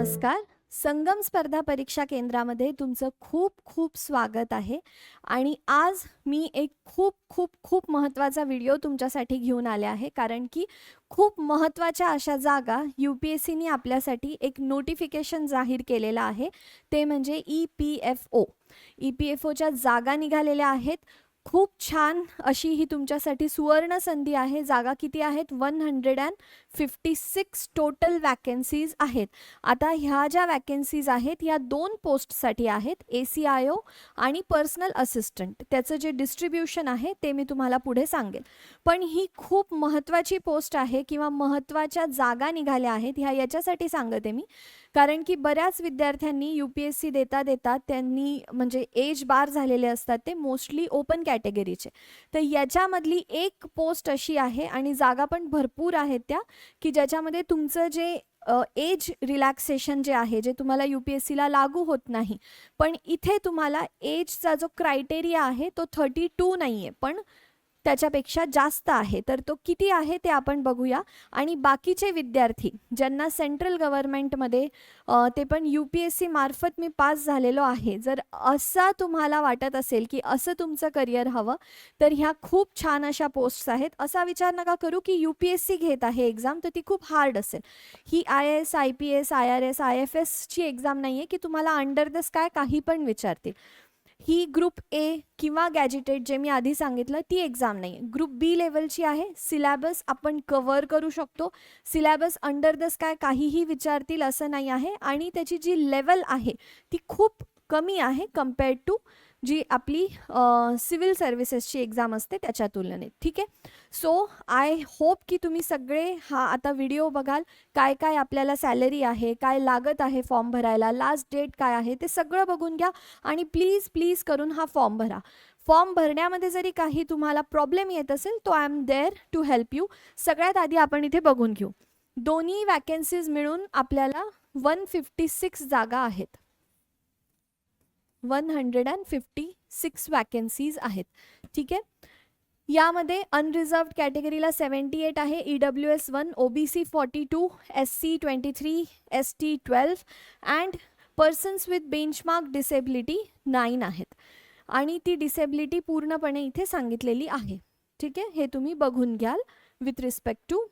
नमस्कार. संगम स्पर्धा परीक्षा केंद्रामध्ये तुमचं खूप खूप स्वागत आहे. आणि आज मी एक खूप खूप खूप महत्त्वाचा व्हिडिओ तुमच्यासाठी घेऊन आले आहे. कारण की खूप महत्त्वाच्या अशा जागा यू पी एस सीने आपल्यासाठी एक नोटिफिकेशन जाहीर केलेलं आहे. ते म्हणजे E P F O. E P F ओच्या जागा निघालेल्या आहेत. खूप छान अशी ही तुमच्यासाठी सुवर्ण संधी आहे. जागा किती आहेत? One hundred and fifty six total vacancies आहेत. आता ह्या ज्या वॅकन्सीज आहेत ह्या दोन पोस्टसाठी आहेत ए सी आय ओ आणि पर्सनल असिस्टंट त्याचं जे डिस्ट्रीब्युशन आहे ते मी तुम्हाला पुढे सांगेन. पण ही खूप महत्त्वाची पोस्ट आहे किंवा महत्त्वाच्या जागा निघाल्या आहेत ह्या याच्यासाठी सांगते मी. कारण की बऱ्याच विद्यार्थ्यांनी यू पी एस सी देता देता त्यांनी म्हणजे एज बार झालेले असतात ते मोस्टली ओपन कॅटेगरीचे तर याच्यामधली एक पोस्ट अशी आहे आणि जागा पण भरपूर आहेत त्या की ज्याच्यामध्ये तुमचं जे एज रिलॅक्सेशन जे आहे जे तुम्हाला यू पी एस सीला लागू होत नाही पण इथे तुम्हाला एजचा जो क्रायटेरिया आहे तो थर्टी टू नाही आहे पण त्याच्यापेक्षा जास्त आहे. तर तो किती आहे ते आपण बघूया. आणि बाकीचे विद्यार्थी ज्यांना सेंट्रल गव्हर्नमेंटमध्ये ते पण यू पी एस सी मार्फत मी पास झालेलो आहे. जर असा तुम्हाला वाटत असेल की असं तुमचं करिअर हवं तर ह्या खूप छान अशा पोस्ट्स आहेत. असा विचार नका करू की यू पी एस सी घेत आहे एक्झाम तर ती खूप हार्ड असेल. ही I S I P S I R S I F एसची एक्झाम नाही आहे की तुम्हाला अंडर द स्काय काही पण विचारतील. ही ग्रुप ए किंवा गॅजेटेड जे मी आधी सांगितलं ती एक्झाम नाही. आहे ग्रुप बी लेवलची आहे. सिलॅबस आपण कवर करू शकतो. सिलॅबस अंडर द स्काय काहीही विचारतील असं नाही आहे. आणि त्याची जी लेवल आहे ती खूप कमी आहे कम्पेअर्ड टू जी आपली सिव्हिल सर्व्हिसेसची एक्झाम असते त्याच्या तुलनेत ठीक आहे? सो आय होप की तुम्ही सगळे हा आता व्हिडिओ बघाल काय काय आपल्याला सॅलरी आहे काय लागत आहे फॉर्म भरायला लास्ट डेट काय आहे ते सगळं बघून घ्या आणि प्लीज प्लीज करून हा फॉर्म भरा. फॉर्म भरण्यामध्ये जरी काही तुम्हाला प्रॉब्लेम येत असेल तो I am there to help you. सगळ्यात आधी आपण इथे बघून घेऊ. दोन्ही वॅकन्सीज मिळून आपल्याला वन फिफ्टी सिक्स जागा आहेत. One hundred and fifty six vacancies आहेत. ठीक आहे? यामध्ये अनरिझर्व कॅटेगरीला सेवन्टी एट आहे. E W S one O B C forty two S C twenty three S T twelve and persons with benchmark disability nine आहेत. आणि ती disability पूर्णपणे इथे सांगितलेली आहे. ठीक आहे? हे तुम्ही बघून घ्याल with respect to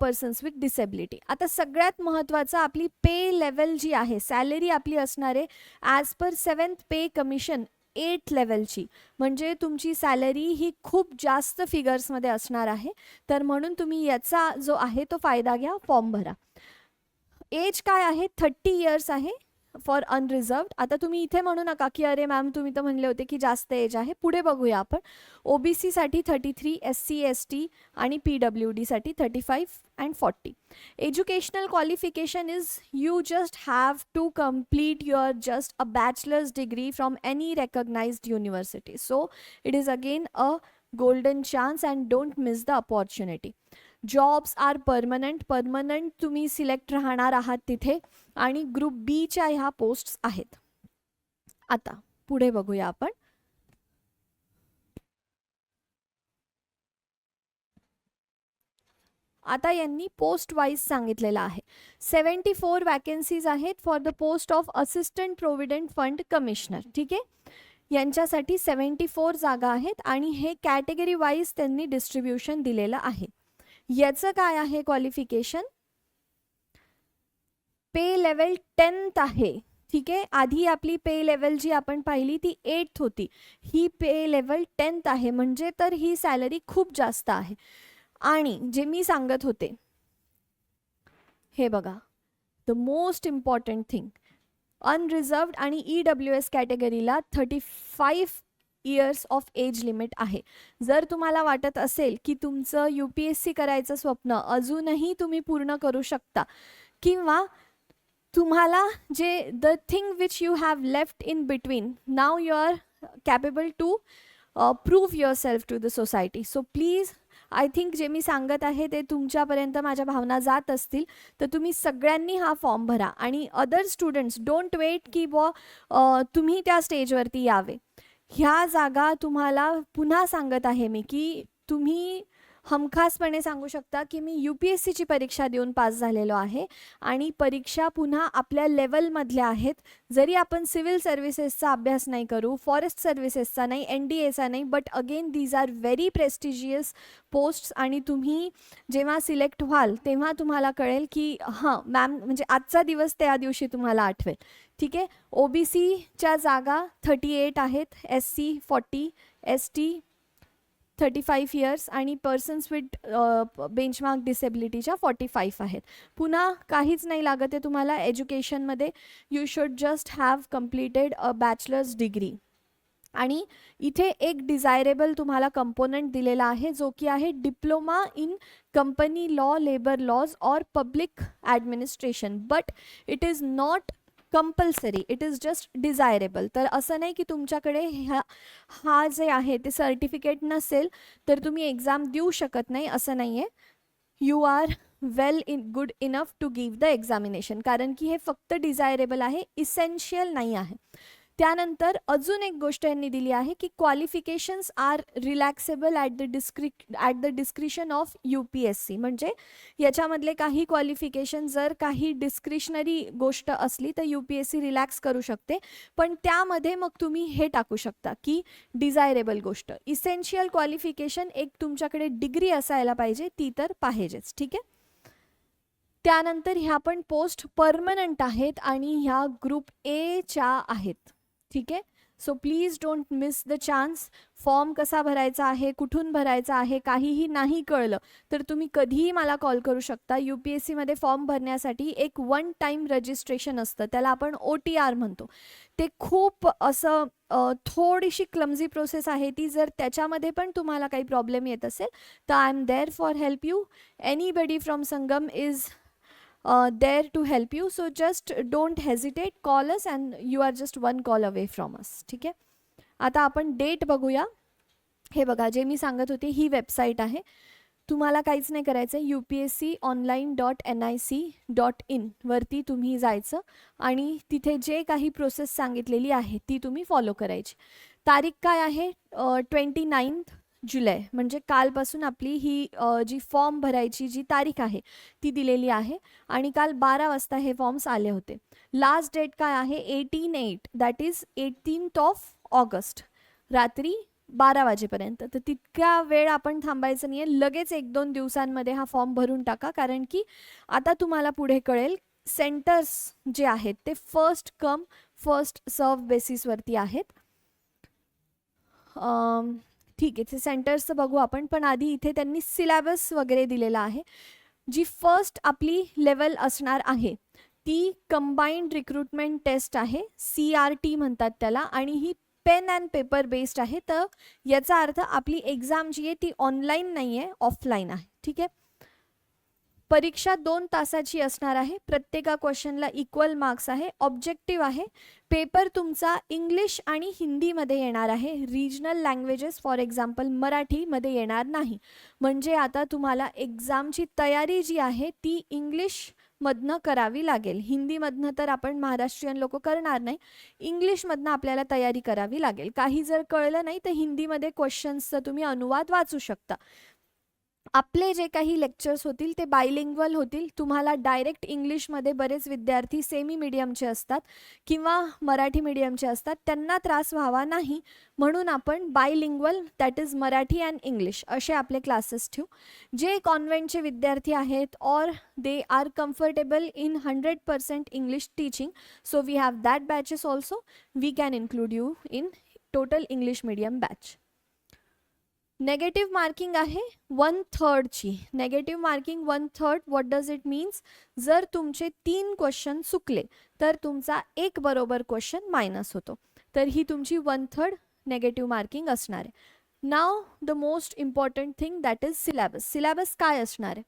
persons with disability आता सगळ्यात महत्त्वाचं आपली पे लेवल जी आहे सॅलरी आपली असणार आहे as per seventh pay commission eight लेवलची म्हणजे तुमची सॅलरी ही खूप जास्त फिगर्समध्ये असणार आहे. तर म्हणून तुम्ही याचा जो आहे तो फायदा घ्या फॉर्म भरा. एज काय आहे? थर्टी इयर्स आहे. फॉर अनरिझर्वड आता तुम्ही इथे म्हणू नका की अरे मॅम तुम्ही तर म्हणले होते की जास्त एज आहे. पुढे बघूया आपण. ओ बी सीसाठी thirty three S C S T आणि पी डब्ल्यू डीसाठी thirty five and forty educational qualification is you just have to complete your just a bachelor's degree from any recognised university so it is again a golden chance and don't miss the opportunity jobs are permanent permanent तुम्ही select राहणार आहात तिथे. आणि group बीच्या ह्या posts आहेत. आता पुढे बघूया आपण. आता यांनी पोस्ट वाईज सांगितलेलं आहे. सेवन्टी फोर वॅकन्सीज आहेत for the post of assistant provident fund commissioner ठीक आहे? यांच्यासाठी सेवन्टी फोर जागा आहेत आणि हे कॅटेगरी वाईज त्यांनी डिस्ट्रीब्युशन दिलेलं आहे. याचं काय आहे क्वालिफिकेशन पे लेवल टेन्थ आहे. ठीक आहे? आधी आपली पे लेवल जी आपण पाहिली ती एट्थ होती. ही पे लेवल टेन्थ आहे. म्हणजे तर ही सॅलरी खूप जास्त आहे. आणि जे मी सांगत होते हे बघा. The most important thing unreserved आणि E W S कॅटेगरीला thirty five years of age limit आहे. जर तुम्हाला वाटत असेल की तुमचं यू पी एस सी करायचं स्वप्न अजूनही तुम्ही पूर्ण करू शकता किंवा तुम्हाला जे the thing which you have left in between now you are capable to prove yourself to the society so please I think जे मी सांगत आहे ते तुमच्यापर्यंत माझ्या भावना जात असतील तर तुम्ही सगळ्यांनी हा फॉर्म भरा. आणि अदर स्टुडंट्स डोंट वेट की ब तुम्ही त्या स्टेजवरती यावे. ह्या जागा तुम्हाला पुन्हा सांगत आहे मी की तुम्ही हमखासपणे सांगू शकता की मी यू पी एस सीची परीक्षा देऊन पास झालेलो आहे आणि परीक्षा पुन्हा आपल्या लेवलमधल्या आहेत. जरी आपण सिव्हिल सर्व्हिसेसचा अभ्यास नाही करू फॉरेस्ट सर्व्हिसेसचा नाही एन डी एचा नाही but again these are very prestigious posts आणि तुम्ही जेव्हा सिलेक्ट व्हाल तेव्हा तुम्हाला कळेल की हां मॅम म्हणजे आजचा दिवस त्या दिवशी तुम्हाला आठवेल. ठीक आहे? ओ बी सीच्या जागा थर्टी एट आहेत S C forty S T thirty five years आणि पर्सन्स विथ बेंचमार्क डिसेबिलिटीच्या फॉर्टी फाईव्ह आहेत. पुन्हा काहीच नाही लागत आहे तुम्हाला एज्युकेशनमध्ये you should just have completed a bachelor's degree आणि इथे एक डिझायरेबल तुम्हाला कंपोनंट दिलेला आहे जो की आहे diploma in company law labour laws or public administration but it is not compulsory it is just desirable तर असं नाही की तुमच्याकडे ह्या हा जे आहे ते सर्टिफिकेट नसेल तर तुम्ही एक्झाम देऊ शकत नाही असं नाही आहे you are well in good enough to give the examination कारण की हे फक्त डिझायरेबल आहे इसेन्शियल नाही आहे. त्यानंतर अजून एक गोष्ट यांनी दिली आहे की qualifications are relaxable at the discre at the discretion of U P S C म्हणजे याच्यामधले काही क्वालिफिकेशन जर काही डिस्क्रिशनरी गोष्ट असली तर U P S C relax करू शकते. पण त्यामध्ये मग तुम्ही हे टाकू शकता की डिझायरेबल गोष्ट. इसेन्शियल क्वालिफिकेशन एक तुमच्याकडे डिग्री असायला पाहिजे ती तर पाहिजेच. ठीक आहे? त्यानंतर ह्या पण पोस्ट परमनंट आहेत आणि ह्या ग्रुप एच्या आहेत. ठीक आहे? So please don't miss the chance form कसा भरायचा आहे? कुठून भरायचा आहे? काहीही नाही कळलं तर तुम्ही कधीही मला कॉल करू शकता. यू पी एस सीमध्ये फॉर्म भरण्यासाठी एक वन टाईम रजिस्ट्रेशन असतं. त्याला आपण ओ टी आर म्हणतो. ते खूप असं थोडीशी क्लमझी प्रोसेस आहे ती. जर त्याच्यामध्ये पण तुम्हाला काही प्रॉब्लेम येत असेल तर I am there for help you anybody from Sangam is there to help you so just don't hesitate call us and you are just one call away from us ठीक आहे? आता आपण डेट बघूया. हे बघा जे मी सांगत होते ही वेबसाईट आहे. तुम्हाला काहीच नाही करायचं U P S C online dot N I C dot in वरती तुम्ही जायचं आणि तिथे जे काही प्रोसेस सांगितलेली आहे ती तुम्ही फॉलो करायची. तारीख काय आहे? ट्वेंटी नाईन्थ जुलै. म्हणजे कालपासून आपली ही जी फॉर्म भरायची जी तारीख आहे ती दिलेली आहे आणि काल बारा वाजता हे फॉर्म्स आले होते. लास्ट डेट काय आहे? Eighteen eight. That is eighteenth of August. रात्री बारा वाजेपर्यंत. तर तितक्या वेळ आपण थांबायचं नाही आहे लगेच एक दोन दिवसांमध्ये हा फॉर्म भरून टाका. कारण की आता तुम्हाला पुढे कळेल सेंटर्स जे आहेत ते फर्स्ट कम फर्स्ट सर्व बेसिसवरती आहेत. ठीक आहे ते सेंटर्सचं बघू आपण पण आधी इथे त्यांनी सिलॅबस वगैरे दिलेला आहे. जी फर्स्ट आपली लेवल असणार आहे ती कंबाईंड रिक्रुटमेंट टेस्ट आहे सी आर टी म्हणतात त्याला आणि ही पेन अँड पेपर बेस्ड आहे. तर याचा अर्थ आपली एक्झाम जी आहे ती ऑनलाईन नाही आहे ऑफलाईन आहे. ठीक आहे? परीक्षा दोन तासाची असणार आहे. प्रत्येका क्वेश्चनला इक्वल मार्क्स आहे. ऑब्जेक्टिव्ह आहे. पेपर तुमचा इंग्लिश आणि हिंदीमध्ये येणार आहे. रिजनल लँग्वेजेस फॉर एक्झाम्पल मराठीमध्ये येणार नाही. म्हणजे आता तुम्हाला एक्झामची तयारी जी आहे ती इंग्लिशमधनं करावी लागेल. हिंदीमधनं तर आपण महाराष्ट्रीयन लोक करणार नाही. इंग्लिशमधनं आपल्याला तयारी करावी लागेल. काही जर कळलं नाही तर हिंदीमध्ये क्वेश्चन्सचा तुम्ही अनुवाद वाचू शकता. आपले जे काही लेक्चर्स होतील ते बायलिंग्वल होतील. तुम्हाला डायरेक्ट इंग्लिशमध्ये बरेच विद्यार्थी सेमी मीडियमचे असतात किंवा मराठी मीडियमचे असतात. त्यांना त्रास व्हावा नाही. म्हणून आपण bilingual that is Marathi and English असे आपले क्लासेस ठेवू. जे कॉन्व्हेंटचे विद्यार्थी आहेत or they are comfortable in hundred percent English teaching so we have that batches also we can include you in total English medium batch negative marking आहे one थर्डची negative marking one third what does it means जर तुमचे तीन question चुकले तर तुमचा एक बरोबर question minus होतो. तर ही तुमची वन थर्ड नेगेटिव्ह मार्किंग असणार आहे. Now the most important thing that is syllabus syllabus काय असणार आहे?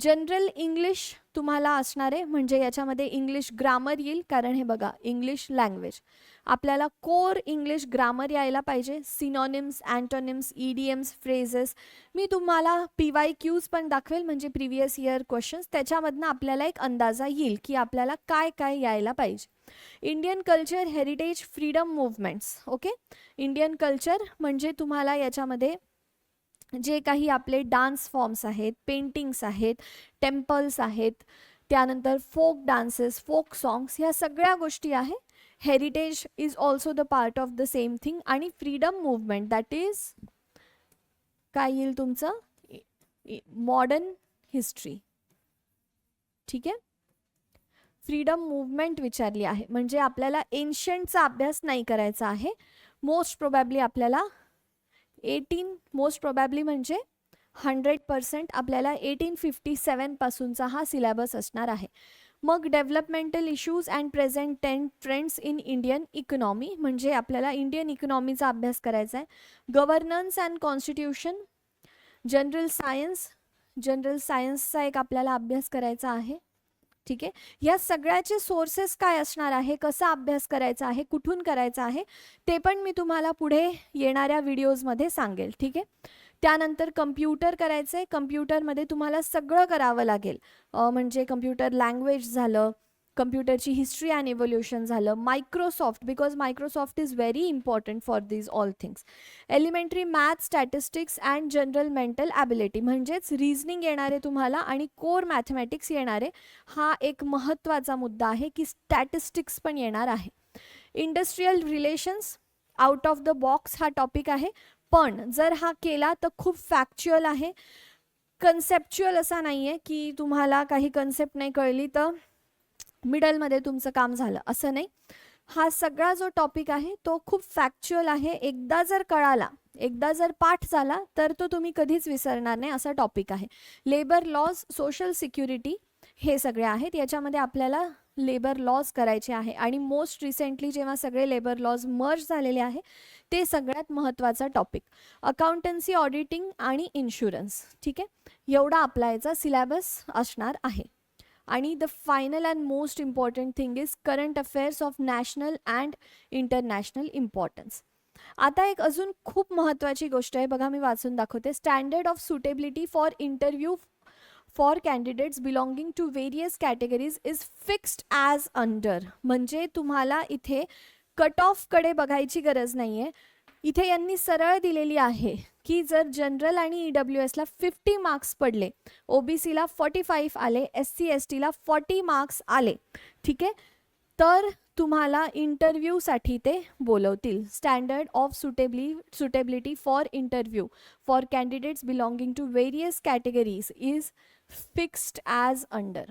जनरल इंग्लिश तुम्हाला असणारे म्हणजे याच्यामध्ये इंग्लिश ग्रामर येईल कारण हे बघा इंग्लिश लँग्वेज आपल्याला कोर इंग्लिश ग्रामर यायला पाहिजे सिनॉनिम्स अँटोनिम्स ईडीएम्स फ्रेजेस मी तुम्हाला पी वाय क्यूज पण दाखवेल म्हणजे प्रिव्हियस इयर क्वेश्चन्स त्याच्यामधनं आपल्याला एक अंदाजा येईल की आपल्याला काय काय यायला पाहिजे. Indian culture heritage freedom movements okay Indian culture म्हणजे तुम्हाला याच्यामध्ये जे काही आपले डान्स फॉर्म्स आहेत पेंटिंग्स आहेत टेम्पल्स आहेत त्यानंतर फोक डान्सेस फोक सॉंग्स ह्या सगळ्या गोष्टी आहे. Heritage is also the part of the same thing आणि फ्रीडम मुवमेंट दॅट इज काय येईल तुमचं? Modern history. ठीक आहे? फ्रीडम मुवमेंट विचारली आहे. म्हणजे आपल्याला एन्शंटचा अभ्यास नाही करायचा आहे. मोस्ट प्रोबॅबली आपल्याला एटीन मोस्ट प्रोबॅबली म्हणजे हंड्रेड पर्सेंट आपल्याला एटीन फिफ्टी सेवनपासूनचा हा सिलॅबस असणार आहे. मग developmental issues and present ten trends in Indian economy म्हणजे आपल्याला इंडियन इकॉनॉमीचा अभ्यास करायचा आहे. Governance and constitution general science general सायन्सचा एक आपल्याला अभ्यास करायचा आहे. ठीक आहे? या सगळ्याचे सोर्सेस काय असणार आहे? कसा अभ्यास करायचा आहे? कुठून करायचा आहे? ते पण मी तुम्हाला पुढे येणाऱ्या व्हिडिओजमध्ये सांगेल ठीक आहे? त्यानंतर कम्प्युटर करायचं आहे कम्प्युटरमध्ये तुम्हाला सगळं करावं लागेल. म्हणजे कम्प्युटर लँग्वेज झालं कम्प्युटरची हिस्ट्री अँड एव्होल्युशन झालं. Microsoft because Microsoft is very important for these all things elementary math statistics and general mental ability म्हणजेच रिझनिंग येणारे तुम्हाला आणि कोर मॅथमॅटिक्स येणारे हा एक महत्त्वाचा मुद्दा आहे की स्टॅटिस्टिक्स पण येणार आहे. Industrial relations out of the box हा टॉपिक आहे. पण जर हा केला तर खूप फॅक्च्युअल आहे. कन्सेप्च्युअल असा नाही आहे की तुम्हाला काही कन्सेप्ट नाही कळली तर मिडलमध्ये तुमचं काम झालं असं नाही. हा सगळा जो टॉपिक आहे तो खूप फॅक्च्युअल आहे. एकदा जर कळाला एकदा जर पाठ झाला तर तो तुम्ही कधीच विसरणार नाही असा टॉपिक आहे. लेबर लॉज सोशल सिक्युरिटी हे सगळे आहेत. याच्यामध्ये आपल्याला लेबर लॉज करायचे आहे. आणि मोस्ट रिसेंटली जेव्हा सगळे लेबर लॉज मर्ज झालेले आहे ते सगळ्यात महत्त्वाचा टॉपिक अकाउंटन्सी ऑडिटिंग आणि इन्शुरन्स ठीक आहे? एवढा आपला याचा सिलॅबस असणार आहे. आणि the final and most important thing is current affairs of national and international importance आता एक अजून खूप महत्त्वाची गोष्ट आहे बघा मी वाचून दाखवते. Standard of suitability for interview for candidates belonging to various categories is fixed as under म्हणजे तुम्हाला इथे कट ऑफकडे बघायची गरज नाही आहे इथे यांनी सरळ दिलेली आहे की जर जनरल आणि ई डब्ल्यू एसला फिफ्टी मार्क्स पडले ओ बी सीला फॉर्टी फाईव्ह आले एस सी एस टीला फॉर्टी मार्क्स आले ठीक आहे? तर तुम्हाला इंटरव्ह्यूसाठी ते बोलवतील. Standard of suitably suitability for interview for candidates belonging to various categories is fixed as under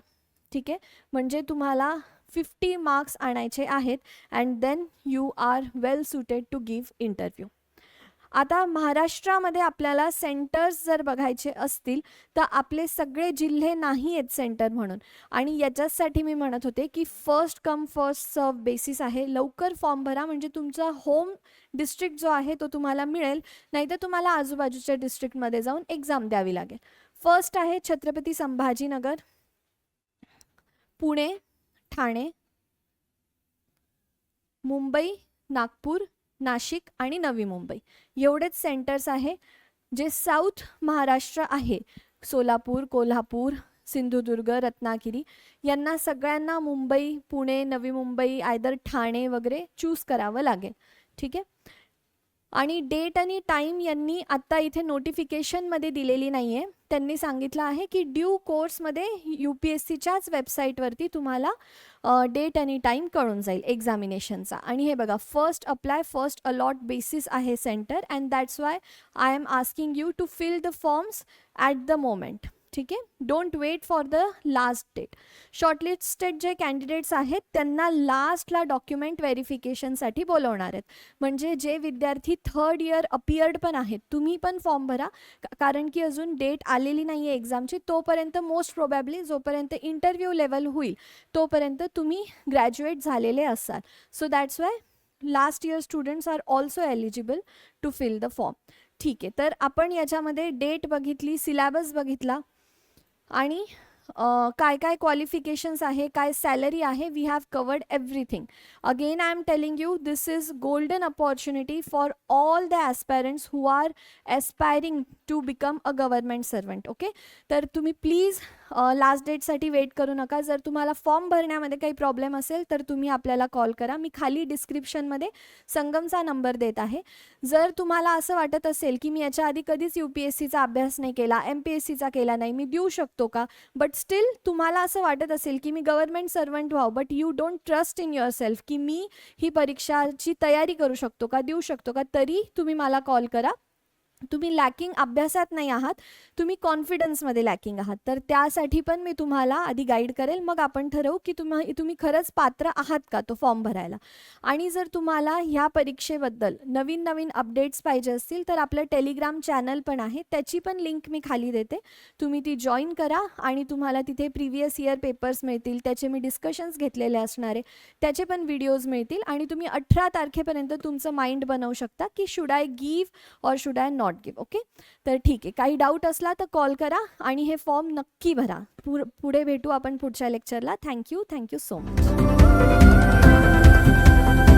ठीक आहे? म्हणजे तुम्हाला फिफ्टी मार्क्स आणायचे आहेत and then you are well suited to give interview आता महाराष्ट्रामध्ये आपल्याला सेंटर्स जर बघायचे असतील तर आपले सगळे जिल्हे नाही आहेत सेंटर म्हणून. आणि याच्यासाठी मी म्हणत होते की first come first serve basis आहे. लवकर फॉर्म भरा म्हणजे तुमचा होम डिस्ट्रिक्ट जो आहे तो तुम्हाला मिळेल. नाहीतर तुम्हाला आजूबाजूच्या डिस्ट्रिक्टमध्ये जाऊन एक्झाम द्यावी लागेल. फर्स्ट आहे छत्रपती संभाजीनगर पुणे ठाणे मुंबई नागपूर नाशिक आणि नवी मुंबई. एवढेच सेंटर्स आहे जे साऊथ महाराष्ट्र आहे. सोलापूर कोल्हापूर सिंधुदुर्ग रत्नागिरी यांना सगळ्यांना मुंबई पुणे नवी मुंबई आयदर ठाणे वगैरे चूज करावं लागेल. ठीक आहे? आणि डेट आणि टाईम यांनी आत्ता इथे नोटिफिकेशनमध्ये दिलेली नाही आहे त्यांनी सांगितलं आहे की ड्यू कोर्समध्ये यू पी एस सीच्याच वेबसाईटवरती तुम्हाला डेट आणि टाईम कळून जाईल एक्झामिनेशनचा. आणि हे बघा first apply first allot basis आहे centre and that's why I am asking you to fill the forms at the moment ठीक आहे? Don't wait for the last date shortlisted जे कॅन्डिडेट्स आहेत त्यांना लास्टला डॉक्युमेंट व्हेरिफिकेशनसाठी बोलवणार आहेत. म्हणजे जे विद्यार्थी थर्ड इयर अपियर्ड पण आहेत तुम्ही पण फॉर्म भरा. का- कारण की अजून डेट आलेली नाही आहे एक्झामची तोपर्यंत मोस्ट प्रोबॅबली जोपर्यंत इंटरव्ह्यू लेवल होईल तोपर्यंत तुम्ही ग्रॅज्युएट झालेले असाल. So that's why last year students are also eligible to fill the form ठीक आहे. तर आपण याच्यामध्ये डेट बघितली सिलॅबस बघितला. आणि काय काय क्वालिफिकेशन्स आहे काय सॅलरी आहे we have covered everything again I am telling you this is golden opportunity for all the aspirants who are aspiring to become a government servant okay तर तुम्ही प्लीज लास्ट डेटसाठी वेट करू नका. जर तुम्हाला form भरण्यामध्ये काही problem असेल तर तुम्ही आपल्याला कॉल करा. मी खाली डिस्क्रिप्शनमध्ये संगमचा नंबर देत आहे. जर तुम्हाला असं वाटत असेल की मी याच्या आधी कधीच यू पी एस सीचा अभ्यास नाही केला एम पी एस सीचा केला नाही मी देऊ शकतो का? बट स्टील तुम्हाला असं वाटत असेल की मी गव्हर्नमेंट सर्वंट व्हावं but you don't trust in yourself की मी ही परीक्षाची तयारी करू शकतो का देऊ शकतो का? तरी तुम्ही मला कॉल करा. तुम्ही लॅकिंग अभ्यासात नाही आहात तुम्ही कॉन्फिडन्समध्ये लॅकिंग आहात. तर त्यासाठी पण मी तुम्हाला आधी गाईड करेल. मग आपण ठरवू की तुम्हा तुम्ही खरंच पात्र आहात का तो फॉर्म भरायला. आणि जर तुम्हाला ह्या परीक्षेबद्दल नवीन नवीन अपडेट्स पाहिजे असतील तर आपलं टेलिग्राम चॅनल पण आहे. त्याची पण लिंक मी खाली देते. तुम्ही ती जॉईन करा आणि तुम्हाला तिथे प्रिव्हियस इयर पेपर्स मिळतील. त्याचे मी डिस्कशन्स घेतलेले असणारे. त्याचे पण व्हिडिओज मिळतील. आणि तुम्ही अठरा तारखेपर्यंत तुमचं माइंड बनवू शकता की should I give or should I not give okay तर ठीक आहे. काही डाऊट असला तर कॉल करा आणि हे फॉर्म नक्की भरा. पुढे भेटू आपण पुढच्या लेक्चरला thank you thank you so much